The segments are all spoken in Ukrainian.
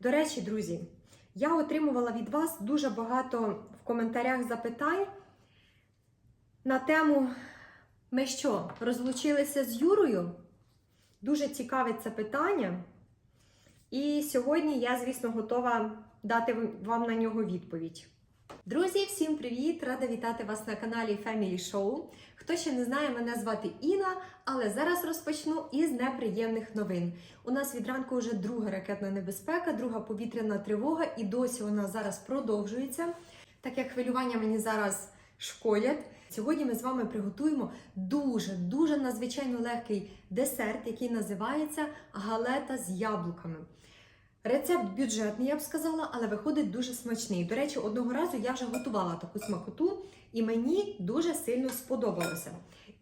До речі, друзі, я отримувала від вас дуже багато в коментарях запитань на тему: ми що, розлучилися з Юрою? Дуже цікаве це питання. І сьогодні я, звісно, готова дати вам на нього відповідь. Друзі, всім привіт! Рада вітати вас на каналі Family Show. Хто ще не знає, мене звати Інна, але зараз розпочну із неприємних новин. У нас від ранку вже друга ракетна небезпека, друга повітряна тривога, і досі вона зараз продовжується. Так як хвилювання мені зараз шкодять. Сьогодні ми з вами приготуємо дуже дуже надзвичайно легкий десерт, який називається галета з яблуками. Рецепт бюджетний, я б сказала, але виходить дуже смачний. До речі, одного разу я вже готувала таку смакоту, і мені дуже сильно сподобалося.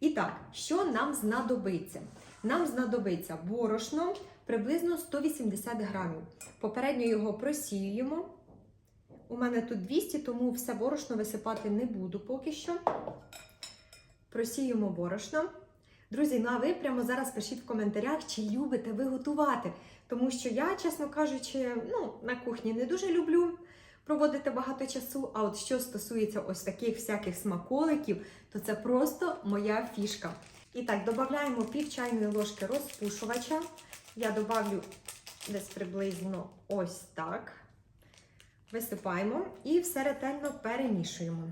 І так, що нам знадобиться? Нам знадобиться борошно приблизно 180 грамів. Попередньо його просіюємо. У мене тут 200, тому все борошно висипати не буду поки що. Просіємо борошно. Друзі, ну а ви прямо зараз пишіть в коментарях, чи любите ви готувати. Тому що я, чесно кажучи, ну, на кухні не дуже люблю проводити багато часу. А от що стосується ось таких всяких смаколиків, то це просто моя фішка. І так, додаємо пів чайної ложки розпушувача. Я додавлю десь приблизно ось так. Висипаємо і все ретельно перемішуємо.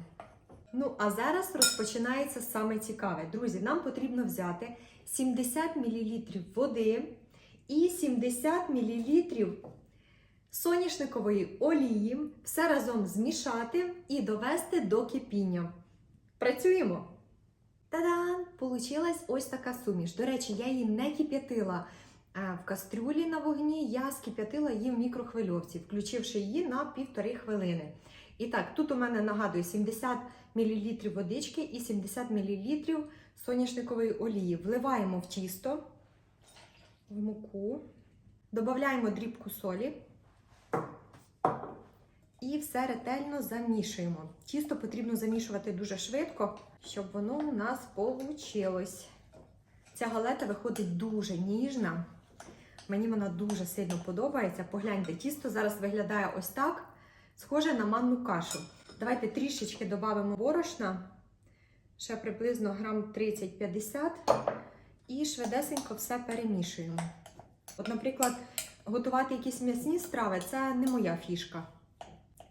Ну, а зараз розпочинається саме цікаве. Друзі, нам потрібно взяти 70 мл води і 70 мл соняшникової олії, все разом змішати і довести до кипіння. Працюємо! Та-дам! Получилась ось така суміш. До речі, я її не кип'ятила в кастрюлі на вогні, я скип'ятила її в мікрохвильовці, включивши її на півтори хвилини. І так, тут у мене нагадую 70 мл водички і 70 мл соняшникової олії. Вливаємо в тісто, в муку, додаємо дрібку солі і все ретельно замішуємо. Тісто потрібно замішувати дуже швидко, щоб воно у нас вийшло. Ця галета виходить дуже ніжна. Мені вона дуже сильно подобається. Погляньте, тісто зараз виглядає ось так, схоже на манну кашу. Давайте трішечки додамо борошна, ще приблизно грам 30-50 і швидесенько все перемішуємо. От, наприклад, готувати якісь м'ясні страви це не моя фішка.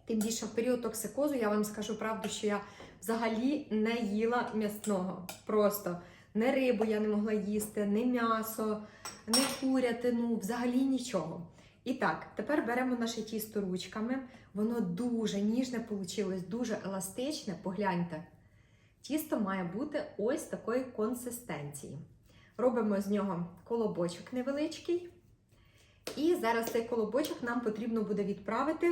Тим більше в період токсикозу я вам скажу правду, що я взагалі не їла м'ясного. Просто не рибу я не могла їсти, не м'ясо, не курятину, взагалі нічого. І так, тепер беремо наше тісто ручками. Воно дуже ніжне вийшло, дуже еластичне. Погляньте. Тісто має бути ось такої консистенції. Робимо з нього колобочок невеличкий. І зараз цей колобочок нам потрібно буде відправити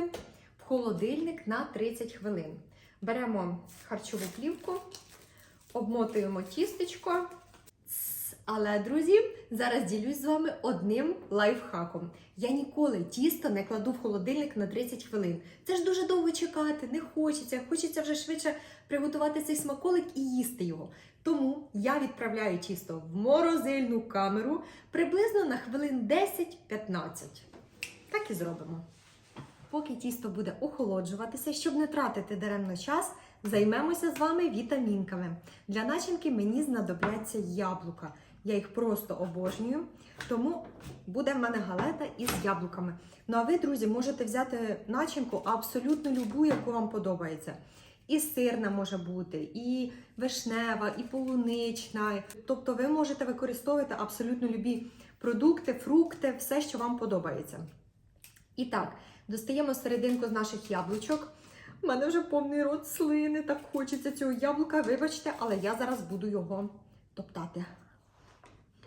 в холодильник на 30 хвилин. Беремо харчову плівку, обмотуємо тістечко. Але, друзі, зараз ділюсь з вами одним лайфхаком. Я ніколи тісто не кладу в холодильник на 30 хвилин. Це ж дуже довго чекати, не хочеться. Хочеться вже швидше приготувати цей смаколик і їсти його. Тому я відправляю тісто в морозильну камеру приблизно на хвилин 10-15. Так і зробимо. Поки тісто буде охолоджуватися, щоб не тратити даремно час, займемося з вами вітамінками. Для начинки мені знадобляться яблука. Я їх просто обожнюю, тому буде в мене галета із яблуками. Ну а ви, друзі, можете взяти начинку абсолютно любу, яку вам подобається. І сирна може бути, і вишнева, і полунична. Тобто ви можете використовувати абсолютно любі продукти, фрукти, все, що вам подобається. І так, достаємо серединку з наших яблучок. У мене вже повний рот слини, так хочеться цього яблука. Вибачте, але я зараз буду його топтати.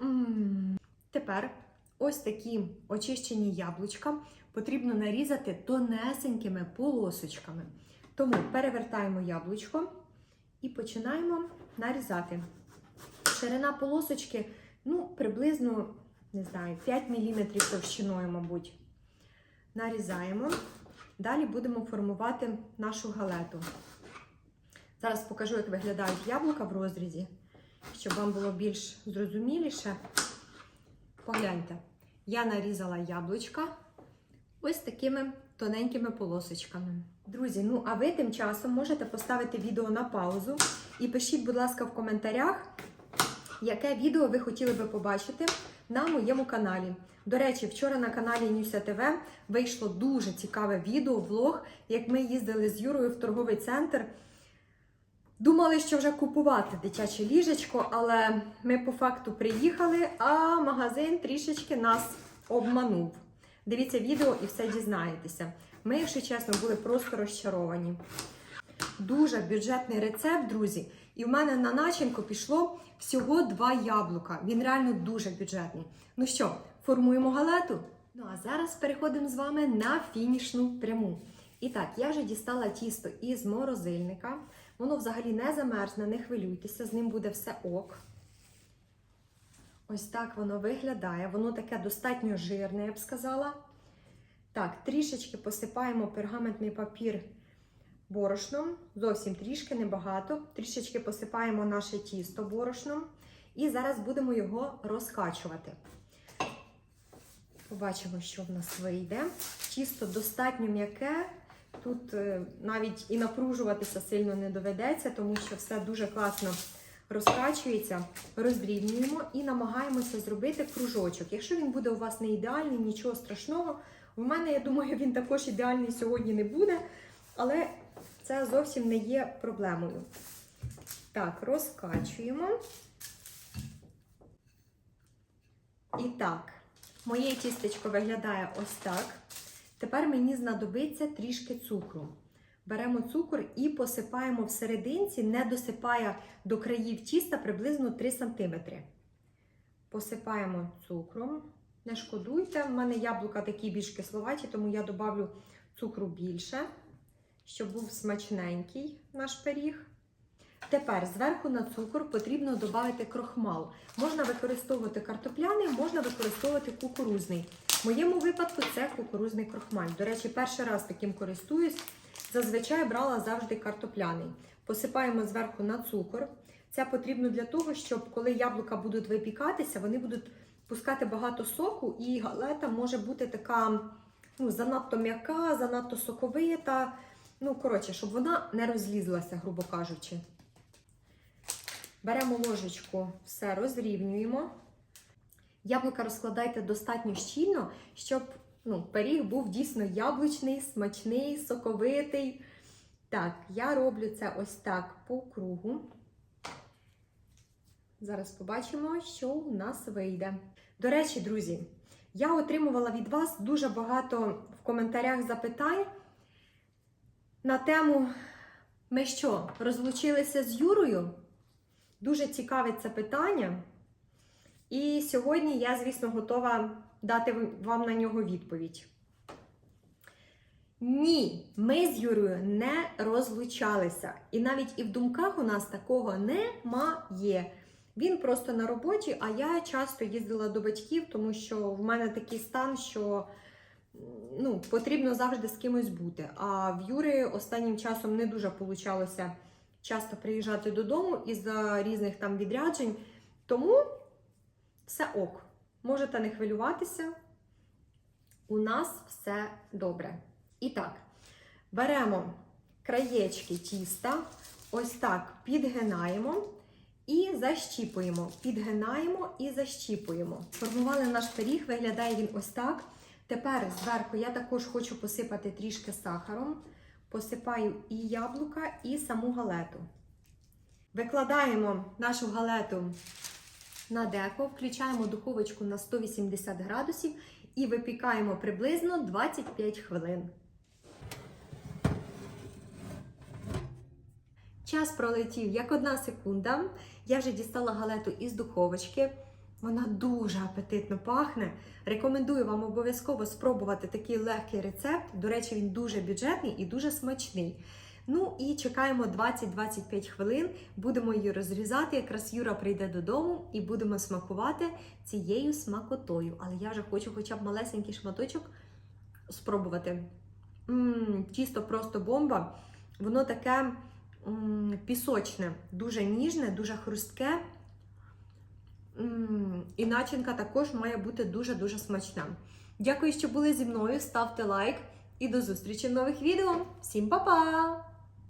М-м-м. Тепер ось такі очищені яблучка потрібно нарізати тонесенькими полосочками. Тому перевертаємо яблучко і починаємо нарізати. Ширина полосочки, ну, приблизно, не знаю, 5 мм товщиною, мабуть. Нарізаємо. Далі будемо формувати нашу галету. Зараз покажу, як виглядають яблука в розрізі, щоб вам було більш зрозуміліше. Погляньте, я нарізала яблучка ось такими тоненькими полосочками. Друзі, ну а ви тим часом можете поставити відео на паузу і пишіть, будь ласка, в коментарях, яке відео ви хотіли би побачити на моєму каналі. До речі, вчора на каналі Нюся ТВ вийшло дуже цікаве відео, влог, як ми їздили з Юрою в торговий центр. Думали, що вже купувати дитяче ліжечко, але ми по факту приїхали, а магазин трішечки нас обманув. Дивіться відео і все дізнаєтеся. Ми, якщо чесно, були просто розчаровані. Дуже бюджетний рецепт, друзі. І в мене на начинку пішло всього два яблука. Він реально дуже бюджетний. Ну що, формуємо галету? Ну а зараз переходимо з вами на фінішну пряму. І так, я вже дістала тісто із морозильника. Воно взагалі не замерзне, не хвилюйтеся, з ним буде все ок. Ось так воно виглядає. Воно таке достатньо жирне, я б сказала. Так, трішечки посипаємо пергаментний папір борошном. Зовсім трішки, небагато. Трішечки посипаємо наше тісто борошном. І зараз будемо його розкачувати. Побачимо, що в нас вийде. Тісто достатньо м'яке. Тут е, навіть і напружуватися сильно не доведеться, тому що все дуже класно розкачується. Роздрібнюємо і намагаємося зробити кружочок. Якщо він буде у вас не ідеальний, нічого страшного. У мене, я думаю, він також ідеальний сьогодні не буде, але це зовсім не є проблемою. Так, розкачуємо. І так, моє тістечко виглядає ось так. Тепер мені знадобиться трішки цукру. Беремо цукор і посипаємо всерединці, не досипає до країв тіста приблизно 3 см. Посипаємо цукром. Не шкодуйте, в мене яблука такі більш кисловаті, тому я додавлю цукру більше, щоб був смачненький наш пиріг. Тепер зверху на цукор потрібно додати крохмал. Можна використовувати картопляний, можна використовувати кукурузний. В моєму випадку це кукурузний крохмаль. До речі, перший раз таким користуюсь. Зазвичай брала завжди картопляний. Посипаємо зверху на цукор. Це потрібно для того, щоб коли яблука будуть випікатися, вони будуть пускати багато соку, і галета може бути така ну, занадто м'яка, занадто соковита. Ну, коротше, щоб вона не розлізлася, грубо кажучи. Беремо ложечку, все розрівнюємо. Яблука розкладайте достатньо щільно, щоб ну, пиріг був дійсно яблучний, смачний, соковитий. Так, я роблю це ось так по кругу. Зараз побачимо, що у нас вийде. До речі, друзі, я отримувала від вас дуже багато в коментарях запитань на тему: ми що, розлучилися з Юрою? Дуже цікаве це питання. І сьогодні я, звісно, готова дати вам на нього відповідь. Ні, ми з Юрою не розлучалися. І навіть і в думках у нас такого немає. Він просто на роботі, а я часто їздила до батьків, тому що в мене такий стан, що ну, потрібно завжди з кимось бути. А в Юри останнім часом не дуже получалося часто приїжджати додому із-за різних там відряджень. Тому все ок. Можете не хвилюватися. У нас все добре. І так, беремо краєчки тіста, ось так підгинаємо і защіпуємо. Підгинаємо і защіпуємо. Формували наш пиріг, виглядає він ось так. Тепер зверху я також хочу посипати трішки сахаром. Посипаю і яблука, і саму галету. Викладаємо нашу галету на деко, включаємо духовочку на 180 градусів і випікаємо приблизно 25 хвилин. Час пролетів як одна секунда. Я вже дістала галету із духовочки. Вона дуже апетитно пахне. Рекомендую вам обов'язково спробувати такий легкий рецепт. До речі, він дуже бюджетний і дуже смачний. Ну і чекаємо 20-25 хвилин, будемо її розрізати. Якраз Юра прийде додому і будемо смакувати цією смакотою. Але я вже хочу хоча б малесенький шматочок спробувати. М-м, тісто просто бомба. Воно таке м- пісочне, дуже ніжне, дуже хрустке. М-м, І начинка також має бути дуже-дуже смачна. Дякую, що були зі мною. Ставте лайк і до зустрічі в нових відео. Всім па-па!